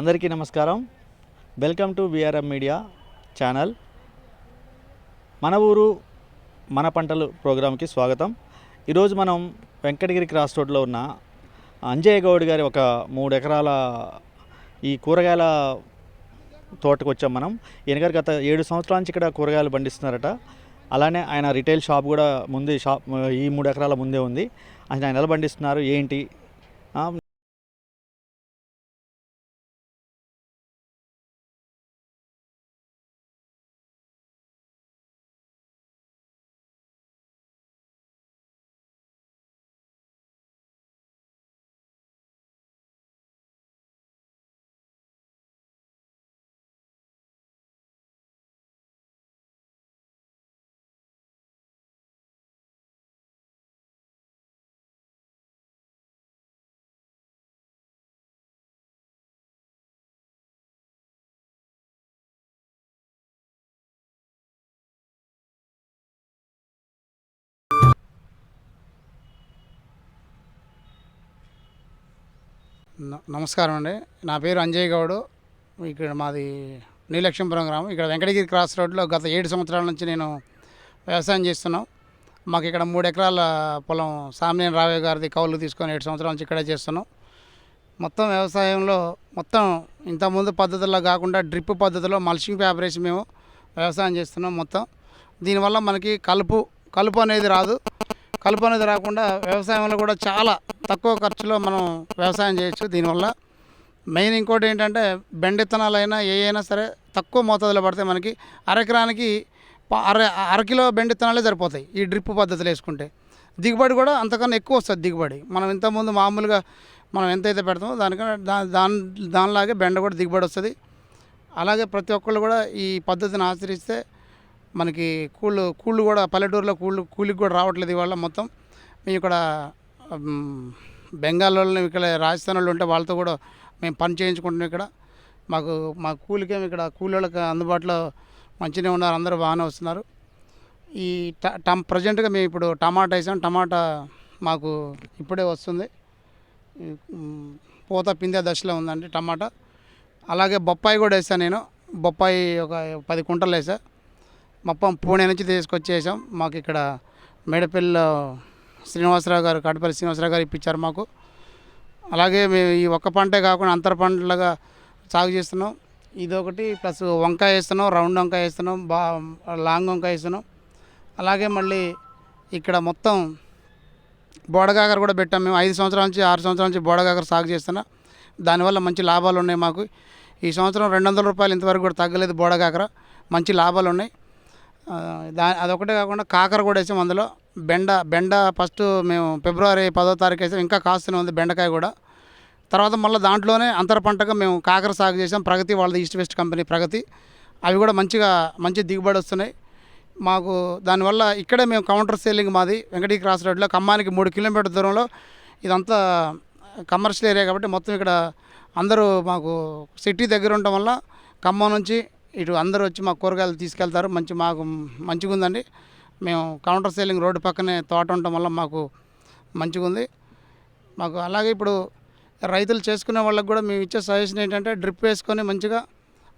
అందరికీ నమస్కారం. Welcome to VRM media channel మన ఊరు మన పంటలు ప్రోగ్రాంకి స్వాగతం. ఈరోజు మనం వెంకటగిరి క్రాస్ రోడ్లో ఉన్న అంజయ్య గౌడ్ గారి ఒక మూడు ఎకరాల ఈ కూరగాయల తోటకు వచ్చాం మనం. ఈయన గారు గత ఏడు సంవత్సరాల నుంచి ఇక్కడ కూరగాయలు పండిస్తున్నారట. అలానే ఆయన రిటైల్ షాప్ కూడా ముందే షాప్ ఈ మూడు ఎకరాల ముందే ఉంది. ఆయన ఆయన ఎలా పండిస్తున్నారు? ఏంటి? నమస్కారం అండి. నా పేరు అంజయ్ గౌడ్. ఇక్కడ మాది నీలక్ష్మీపురం గ్రామం. ఇక్కడ వెంకటగిరి క్రాస్ రోడ్లో గత ఏడు సంవత్సరాల నుంచి నేను వ్యవసాయం చేస్తున్నాం. మాకు ఇక్కడ మూడు ఎకరాల పొలం సామినేని రావయ్య గారిది కౌలు తీసుకొని ఏడు సంవత్సరాల నుంచి ఇక్కడే చేస్తున్నాం. మొత్తం వ్యవసాయంలో మొత్తం ఇంతకుముందు పద్ధతుల్లో కాకుండా డ్రిప్ పద్ధతిలో మల్చింగ్ పేపర్ వేసి మేము వ్యవసాయం చేస్తున్నాం మొత్తం. దీనివల్ల మనకి కలుపు కలుపు అనేది రాదు. కలుపు అనేది రాకుండా వ్యవసాయంలో కూడా చాలా తక్కువ ఖర్చులో మనం వ్యవసాయం చేయొచ్చు దీనివల్ల. మెయిన్ ఇంకోటి ఏంటంటే బెండ విత్తనాలైనా ఏ అయినా సరే తక్కువ మోతాదులో పడితే మనకి అరెకరానికి అర అరకిలో బెండ విత్తనాలే సరిపోతాయి ఈ డ్రిప్ పద్ధతిలో వేసుకుంటే. దిగుబడి కూడా అంతకన్నా ఎక్కువ వస్తుంది దిగుబడి. మనం ఇంతకుముందు మామూలుగా మనం ఎంతైతే పెడతామో దానికన్నా దా దాని దానిలాగే బెండ కూడా దిగుబడి వస్తుంది. అలాగే ప్రతి ఒక్కళ్ళు కూడా ఈ పద్ధతిని ఆచరిస్తే మనకి కూళ్ళు కూళ్ళు కూడా పల్లెటూరులో కూళ్ళు కూలికి కూడా రావట్లేదు ఇవాళ మొత్తం. మేము ఇక్కడ మ్, బెంగాల్ వాళ్ళు ఇక్కడ రాజస్థాన్ వాళ్ళు ఉంటే వాళ్ళతో కూడా మేము పని చేయించుకుంటున్నాం ఇక్కడ. మాకు మా కూలికేమి ఇక్కడ కూలి అందుబాటులో మంచిగానే ఉన్నారు అందరూ బాగానే వస్తున్నారు. ఈ ట టమ్ ప్రజెంట్గా మేము ఇప్పుడు టమాటా వేసాం. టమాటా మాకు ఇప్పుడే వస్తుంది. పూత పిందె దశలో ఉందండి టమాటా. అలాగే బొప్పాయి కూడా వేసాను నేను. బొప్పాయి ఒక పది కుంటలు వేసా. మొత్తం పూణే నుంచి తీసుకొచ్చేసాం. మాకు ఇక్కడ మేడపల్లిలో శ్రీనివాసరావు గారు కాటిపల్లి శ్రీనివాసరావు గారు ఇప్పించారు మాకు. అలాగే మేము ఈ ఒక్క పంటే కాకుండా అంతర పంటలుగా సాగు చేస్తున్నాం. ఇదొకటి ప్లస్ వంకాయ వేస్తున్నాం రౌండ్ వంకాయ వేస్తున్నాం బా లాంగ్ వంకాయ వేస్తున్నాం. అలాగే మళ్ళీ ఇక్కడ మొత్తం బోడగాగర కూడా పెట్టాం మేము. ఐదు సంవత్సరాల నుంచి ఆరు సంవత్సరాల నుంచి బోడగాగర సాగు చేస్తున్నా. దానివల్ల మంచి లాభాలు ఉన్నాయి మాకు. ఈ సంవత్సరం రెండు వందల రూపాయలు ఇంతవరకు కూడా తగ్గలేదు బోడగాకర. మంచి లాభాలు ఉన్నాయి. దా అదొకటే కాకుండా కాకర కూడా వేసాం అందులో. బెండ బెండ ఫస్ట్ మేము ఫిబ్రవరి పదో తారీఖు వేసాం. ఇంకా కాస్తూనే ఉంది బెండకాయ కూడా. తర్వాత మళ్ళీ దాంట్లోనే అంతర పంటగా మేము కాకర సాగు చేసాం. ప్రగతి వాళ్ళది ఈస్ట్ వెస్ట్ కంపెనీ ప్రగతి. అవి కూడా మంచిగా మంచి దిగుబడి వస్తున్నాయి. మాకు దానివల్ల ఇక్కడే మేము కౌంటర్ సేలింగ్ మాది వెంకటీ క్రాస్ రోడ్లో. ఖమ్మానికి మూడు కిలోమీటర్ దూరంలో ఇదంతా కమర్షియల్ ఏరియా కాబట్టి మొత్తం ఇక్కడ అందరూ మాకు సిటీ దగ్గర ఉండటం వల్ల ఖమ్మం నుంచి ఇటు అందరూ వచ్చి మా కూరగాయలు తీసుకెళ్తారు. మంచి మాకు మంచిగా ఉందండి మేము కౌంటర్ సేలింగ్ రోడ్డు పక్కనే తోట ఉండటం వల్ల మాకు మంచిగా ఉంది మాకు అలాగే ఇప్పుడు రైతులు చేసుకునే వాళ్ళకి కూడా మేము ఇచ్చే సజెషన్ ఏంటంటే డ్రిప్ వేసుకొని మంచిగా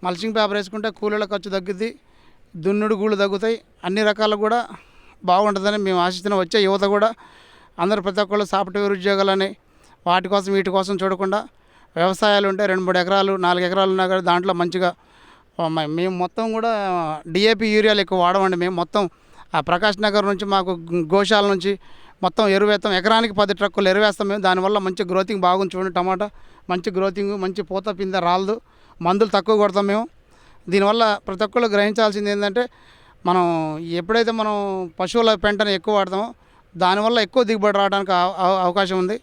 మల్చింగ్ పేపర్ వేసుకుంటే కూలీల ఖర్చు తగ్గుద్ది దున్నుడు గూళ్ళు తగ్గుతాయి. అన్ని రకాలు కూడా బాగుంటుందని మేము ఆశిస్తున్న. వచ్చే యువత కూడా అందరూ ప్రతి ఒక్కళ్ళు సాఫ్ట్వేర్ ఉద్యోగాలని వాటి కోసం వీటి కోసం చూడకుండా వ్యవసాయాలు ఉంటే రెండు మూడు ఎకరాలు నాలుగు ఎకరాలు ఉన్నా కానీ దాంట్లో మంచిగా మేము మొత్తం కూడా డిఏపి యూరియాలు ఎక్కువ వాడమండి. మేము మొత్తం ఆ ప్రకాష్ నగర్ నుంచి మాకు గోశాల నుంచి మొత్తం ఎరువు వేస్తాం ఎకరానికి పది ట్రక్కులు ఎరువేస్తాం మేము. దానివల్ల మంచి గ్రోతింగ్ బాగుంది చూడండి టమాటా. మంచి గ్రోతింగ్ మంచి పూత పిందె రాలదు. మందులు తక్కువ కొడతాం మేము. దీనివల్ల ప్రతి ఒక్కళ్ళు గ్రహించాల్సింది ఏంటంటే మనం ఎప్పుడైతే మనం పశువుల పెంటని ఎక్కువ వాడతామో దానివల్ల ఎక్కువ దిగుబడి రావడానికి అవకాశం ఉంది.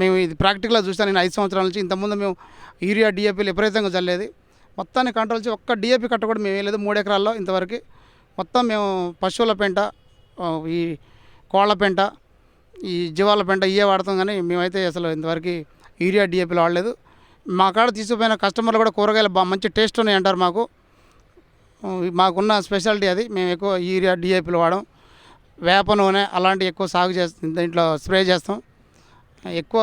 మేము ఇది ప్రాక్టికల్గా చూస్తాను నేను ఐదు సంవత్సరాల నుంచి. ఇంతకుముందు మేము యూరియా డిఏపీలు విపరీతంగా చల్లేది. మొత్తాన్ని కంట్రోల్ చేసి ఒక్క డిఏపి కట్ట కూడా మేము వేయలేదు మూడు ఎకరాల్లో ఇంతవరకు మొత్తం మేము పశువుల పెంట ఈ కోళ్ళ పెంట ఈ జీవాల పెంట ఇవే వాడతాం కానీ మేమైతే అసలు ఇంతవరకు యూరియా డిఏపీలు వాడలేదు. మా కాడ తీసుకుపోయిన కస్టమర్లు కూడా కూరగాయలు బాగా మంచి టేస్ట్ ఉన్నాయి అంటారు మాకు. మాకున్న స్పెషాలిటీ అది. మేము ఎక్కువ యూరియా డిఏపీలు వాడడం వేప నూనె అలాంటివి ఎక్కువ సాగు చేస్తాం. దీంట్లో స్ప్రే చేస్తాం. ఎక్కువ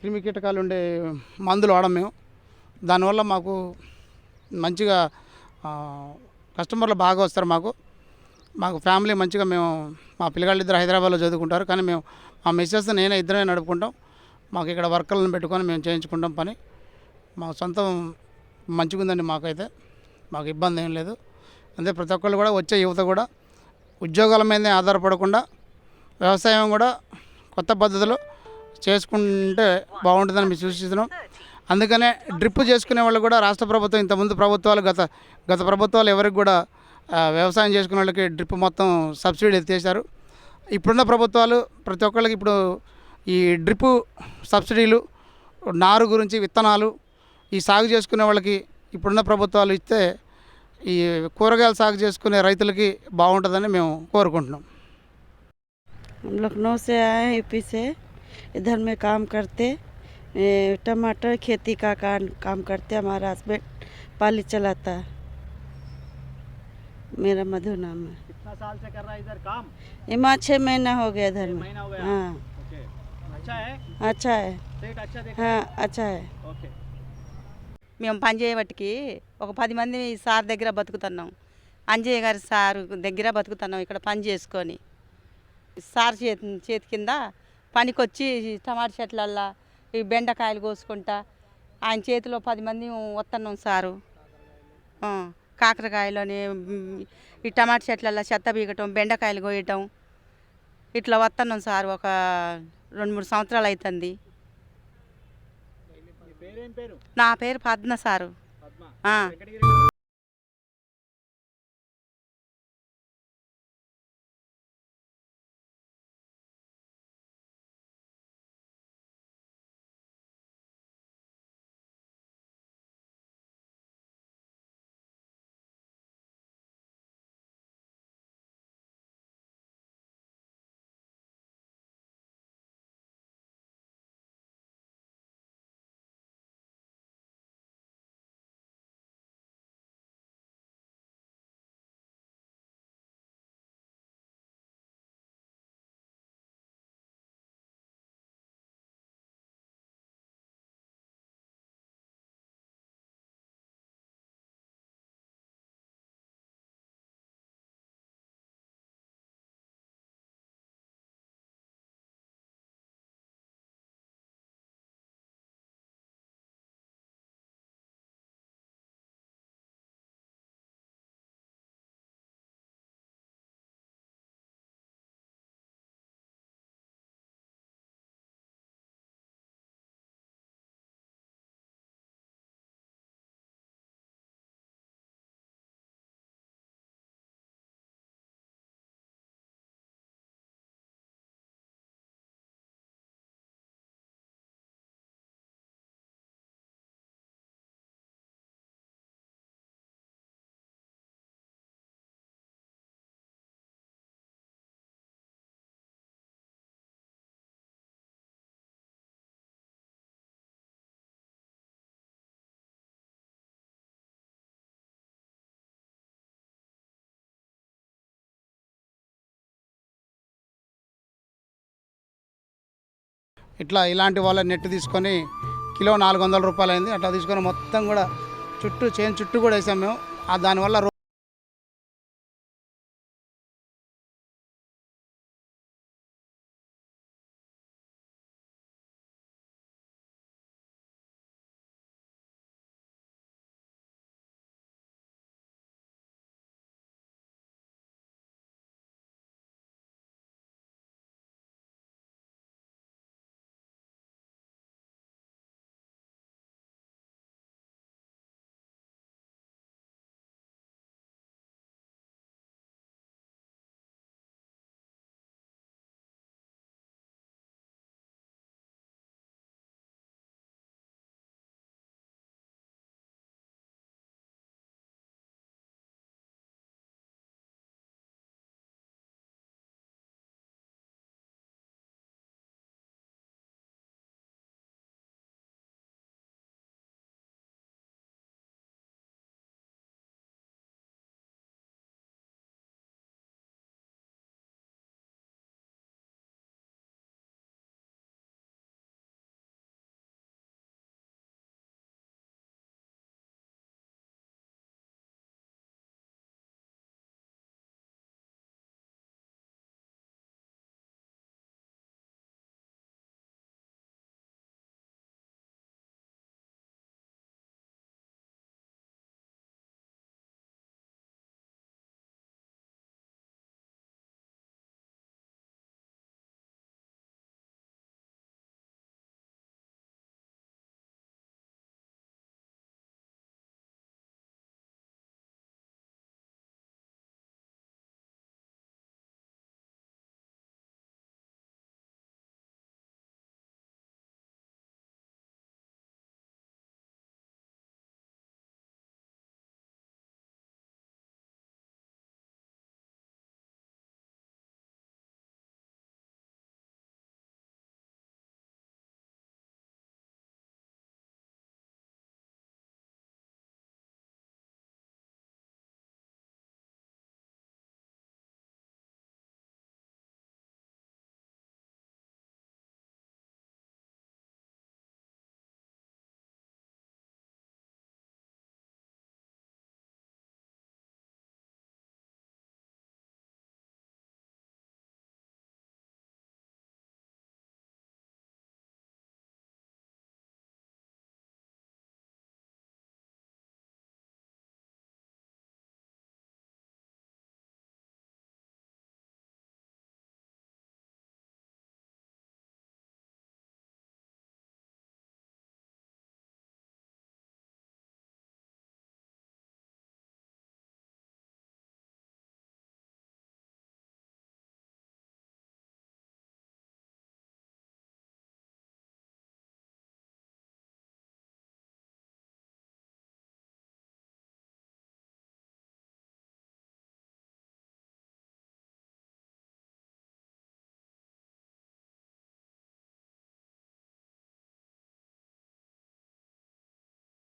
క్రిమి కీటకాలు ఉండే మందులు వాడం మేము. దానివల్ల మాకు మంచిగా కస్టమర్లు బాగా వస్తారు మాకు. మాకు ఫ్యామిలీ మంచిగా మేము మా పిల్లగాళ్ళు ఇద్దరు హైదరాబాద్లో చదువుకుంటారు. కానీ మేము మా మిస్సెస్ నేనే ఇద్దరే నడుపుకుంటాం. మాకు ఇక్కడ వర్కర్లను పెట్టుకొని మేము చేయించుకుంటాం పని. మా సొంతం మంచిగా ఉందండి మాకైతే. మాకు ఇబ్బంది ఏం లేదు. అంతే ప్రతి ఒక్కళ్ళు కూడా వచ్చే యువత కూడా ఉద్యోగాల మీదనే ఆధారపడకుండా వ్యవసాయం కూడా కొత్త పద్ధతిలో చేసుకుంటే బాగుంటుందని మేము సూచిస్తున్నాం. అందుకనే డ్రిప్ చేసుకునే వాళ్ళు కూడా రాష్ట్ర ప్రభుత్వం ఇంతకుముందు ప్రభుత్వాలు గత గత ప్రభుత్వాలు ఎవరికి కూడా ఆ, వ్యవసాయం చేసుకునే వాళ్ళకి డ్రిప్ మొత్తం సబ్సిడీ ఎత్తేసారు ఇప్పుడున్న ప్రభుత్వాలు ప్రతి ఒక్కళ్ళకి ఇప్పుడు ఈ డ్రిప్ సబ్సిడీలు నారు గురించి విత్తనాలు ఈ సాగు చేసుకునే వాళ్ళకి ఇప్పుడున్న ప్రభుత్వాలు ఇస్తే ఈ కూరగాయలు సాగు చేసుకునే రైతులకి బాగుంటుందని మేము కోరుకుంటున్నాం हम लखनऊ से आए हैं यूपी से इधर में काम करते ए, टमाटर खेती का काम काम करते हमारा हस्बैंड पाली चलाता है मेरा मधु नाम है कितना साल से कर रहा है इधर काम इमा छः महीना हो गया इधर में महीना हो गया हाँ ओके अच्छा है अच्छा है रेट अच्छा देख हाँ अच्छा है ఓకే మేము పని చేయబట్టికి ఒక పది మంది సార్ దగ్గర బతుకుతున్నాం అంజయ్య గారి సార్ దగ్గర బతుకుతున్నాం ఇక్కడ పని చేసుకొని సార్ చేతి చేతి కింద పనికొచ్చి ఈ టమాటా చెట్లల్లా ఈ బెండకాయలు కోసుకుంటా. ఆయన చేతిలో పది మంది వస్తున్నాం సారు. కాకరకాయలోని ఈ టమాటా చెట్లల్లో చెత్త బీగటం బెండకాయలు కోయటం. ఇట్లా వస్తున్నాం సార్ ఒక రెండు మూడు సంవత్సరాలు అవుతుంది నా పేరు పద్మ సారు. ఇట్లా ఇలాంటి వాళ్ళ నెట్ తీసుకొని కిలో నాలుగు వందల రూపాయలు అయింది అట్లా తీసుకొని మొత్తం కూడా చుట్టూ చేను చుట్టూ కూడా వేసాం మేము. ఆ దానివల్ల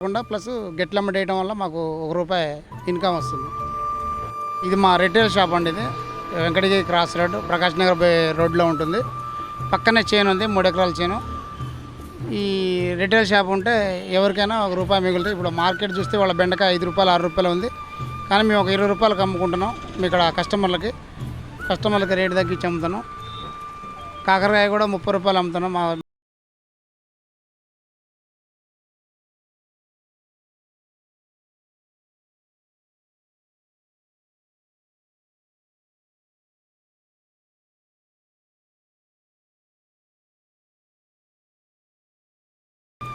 కాకుండా ప్లస్ గెట్లమ్మ వేయడం వల్ల మాకు ఒక రూపాయి ఇన్కమ్ వస్తుంది. ఇది మా రిటైల్ షాప్ అండి ఇది. Venkatagiri cross road Prakash Nagar by రోడ్లో ఉంటుంది. పక్కనే చేను ఉంది మూడు ఎకరాల చేను. ఈ రిటైల్ షాప్ ఉంటే ఎవరికైనా ఒక రూపాయి మిగులుతుంది ఇప్పుడు మార్కెట్ చూస్తే వాళ్ళ బెండకాయ ఐదు రూపాయలు ఆరు రూపాయలు ఉంది. కానీ మేము ఒక ఇరవై రూపాయలకు అమ్ముకుంటున్నాం మేము ఇక్కడ కస్టమర్లకి. కస్టమర్లకి రేటు తగ్గించి అమ్ముతున్నాం. కాకరకాయ కూడా ముప్పై రూపాయలు అమ్ముతున్నాం. మా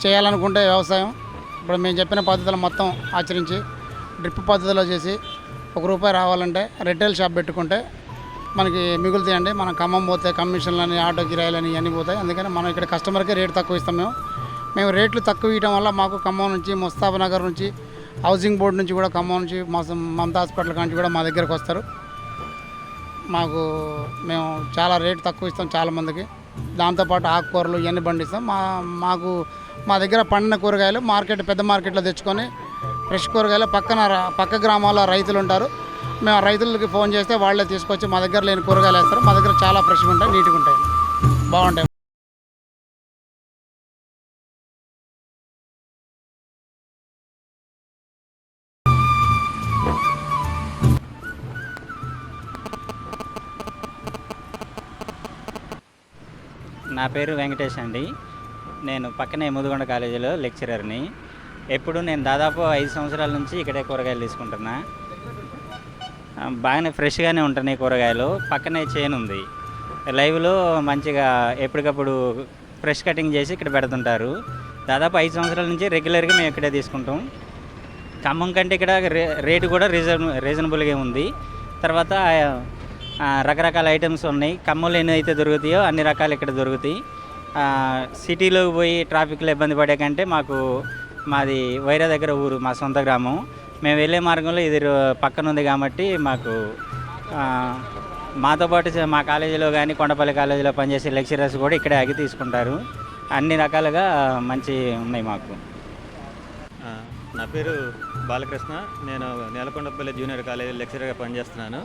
చేయాలనుకుంటే వ్యవసాయం. ఇప్పుడు మేము చెప్పిన పద్ధతులు మొత్తం ఆచరించి డ్రిప్ పద్ధతిలో చేసి ఒక రూపాయి రావాలంటే రిటైల్ షాప్ పెట్టుకుంటే మనకి మిగులుతాయండి మనం ఖమ్మం పోతే కమిషన్లని ఆటో కిరాయిలని ఇవన్నీ పోతాయి. అందుకని మనం ఇక్కడ కస్టమర్కి రేటు తక్కువ ఇస్తాం మేము. మేము రేట్లు తక్కువ ఇవ్వడం వల్ల మాకు ఖమ్మం నుంచి ముస్తాబ్ నగర్ నుంచి హౌసింగ్ బోర్డు నుంచి కూడా ఖమ్మం నుంచి మా మమతా హాస్పిటల్ నుంచి కూడా మా దగ్గరకు వస్తారు. మాకు మేము చాలా రేటు తక్కువ ఇస్తాం చాలామందికి దాంతోపాటు ఆకుకూరలు ఇవన్నీ పండిస్తాం. మా మాకు మా దగ్గర పండిన కూరగాయలు మార్కెట్ పెద్ద మార్కెట్లో తెచ్చుకొని ఫ్రెష్ కూరగాయలు పక్కన పక్క గ్రామాల రైతులు ఉంటారు. మేము రైతులకి ఫోన్ చేస్తే వాళ్ళే తీసుకొచ్చి మా దగ్గర లేని కూరగాయలు వేస్తారు. మా దగ్గర చాలా ఫ్రెష్గా ఉంటాయి నీట్గా ఉంటాయి. బాగుంటాయి నా పేరు వెంకటేష్ అండి. నేను పక్కనే ముదుగొండ కాలేజీలో లెక్చరర్ని. ఎప్పుడు నేను దాదాపు ఐదు సంవత్సరాల నుంచి ఇక్కడే కూరగాయలు తీసుకుంటున్నా. బాగానే ఫ్రెష్గానే ఉంటున్నాయి కూరగాయలు. పక్కనే చేను ఉంది. లైవ్లో మంచిగా ఎప్పటికప్పుడు ఫ్రెష్ కటింగ్ చేసి ఇక్కడ పెడుతుంటారు. దాదాపు ఐదు సంవత్సరాల నుంచి రెగ్యులర్గా మేము ఇక్కడే తీసుకుంటాం. ఖమ్మం కంటే ఇక్కడ రే- రేటు కూడా రీజన్ రీజనబుల్గా ఉంది. తర్వాత రకరకాల ఐటమ్స్ ఉన్నాయి. కమ్మలు ఎన్ని అయితే దొరుకుతాయో అన్ని రకాలు ఇక్కడ దొరుకుతాయి. సిటీలోకి పోయి ట్రాఫిక్లో ఇబ్బంది పడే కంటే మాకు మాది వైరా దగ్గర ఊరు మా సొంత గ్రామం. మేము వెళ్ళే మార్గంలో ఇది పక్కన ఉంది కాబట్టి మాకు మాతో పాటు మా కాలేజీలో కానీ కొండపల్లి కాలేజీలో పనిచేసే లెక్చరర్స్ కూడా ఇక్కడే ఆగి తీసుకుంటారు. అన్ని రకాలుగా మంచి ఉన్నాయి మాకు. నా పేరు బాలకృష్ణ. నేను నేలకొండపల్లి జూనియర్ కాలేజ్ లెక్చరర్గా పనిచేస్తున్నాను.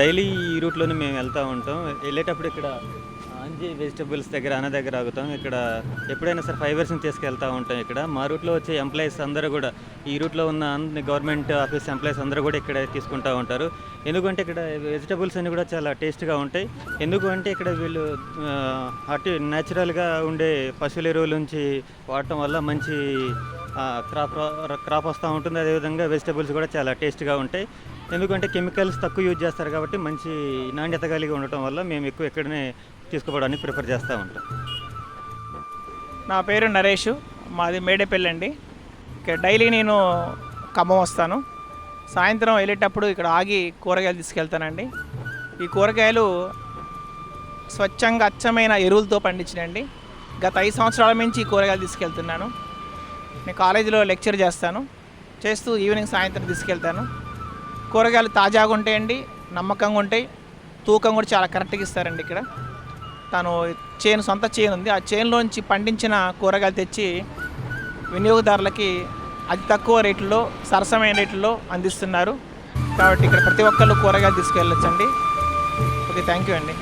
డైలీ ఈ రూట్లోనే మేము వెళ్తూ ఉంటాం. వెళ్ళేటప్పుడు ఇక్కడ అంజీ వెజిటబుల్స్ దగ్గర అన్న దగ్గర ఆగుతాం. ఇక్కడ ఎప్పుడైనా సరే ఫైబర్స్ని తీసుకెళ్తూ ఉంటాం ఇక్కడ. మా రూట్లో వచ్చే ఎంప్లాయీస్ అందరూ కూడా ఈ రూట్లో ఉన్న అన్ని గవర్నమెంట్ ఆఫీస్ ఎంప్లాయీస్ అందరూ కూడా ఇక్కడ తీసుకుంటూ ఉంటారు. ఎందుకంటే ఇక్కడ వెజిటబుల్స్ అన్నీ కూడా చాలా టేస్ట్గా ఉంటాయి. ఎందుకంటే ఇక్కడ వీళ్ళు అటు న్యాచురల్గా ఉండే పశువుల ఎరువుల నుంచి వాడటం వల్ల మంచి క్రాప్ క్రాప్ వస్తూ ఉంటుంది. అదేవిధంగా వెజిటబుల్స్ కూడా చాలా టేస్ట్గా ఉంటాయి. ఎందుకంటే కెమికల్స్ తక్కువ యూజ్ చేస్తారు కాబట్టి మంచి నాణ్యత కలిగి ఉండటం వల్ల మేము ఎక్కువ ఎక్కడనే తీసుకోవడానికి ప్రిఫర్ చేస్తూ ఉంటాం. నా పేరు నరేష్ మాది మేడేపల్లి అండి. ఇక్కడ డైలీ నేను ఖమ్మం వస్తాను. సాయంత్రం వెళ్ళేటప్పుడు ఇక్కడ ఆగి కూరగాయలు తీసుకెళ్తానండి. ఈ కూరగాయలు స్వచ్ఛంగా అచ్చమైన ఎరువులతో పండించినండి. గత ఐదు సంవత్సరాల నుంచి ఈ కూరగాయలు తీసుకెళ్తున్నాను. నేను కాలేజీలో లెక్చర్ చేస్తాను. చేస్తూ ఈవినింగ్ సాయంత్రం తీసుకెళ్తాను. కూరగాయలు తాజాగా ఉంటాయండి నమ్మకంగా ఉంటాయి. తూకం కూడా చాలా కరెక్ట్గా ఇస్తారండి ఇక్కడ. తను చేను సొంత చేను ఉంది. ఆ చేనులోంచి పండించిన కూరగాయలు తెచ్చి వినియోగదారులకి అతి తక్కువ రేట్లో సరసమైన రేట్లో అందిస్తున్నారు. కాబట్టి ఇక్కడ ప్రతి ఒక్కళ్ళు కూరగాయలు తీసుకెళ్ళొచ్చండి. ఓకే థ్యాంక్ యూ అండి.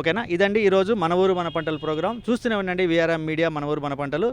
ఓకేనా? ఇదండి ఈరోజు మన ఊరు మన పంటలు ప్రోగ్రాం. చూస్తూనే ఉండండి విఆర్ఎం మీడియా మన ఊరు మన పంటలు.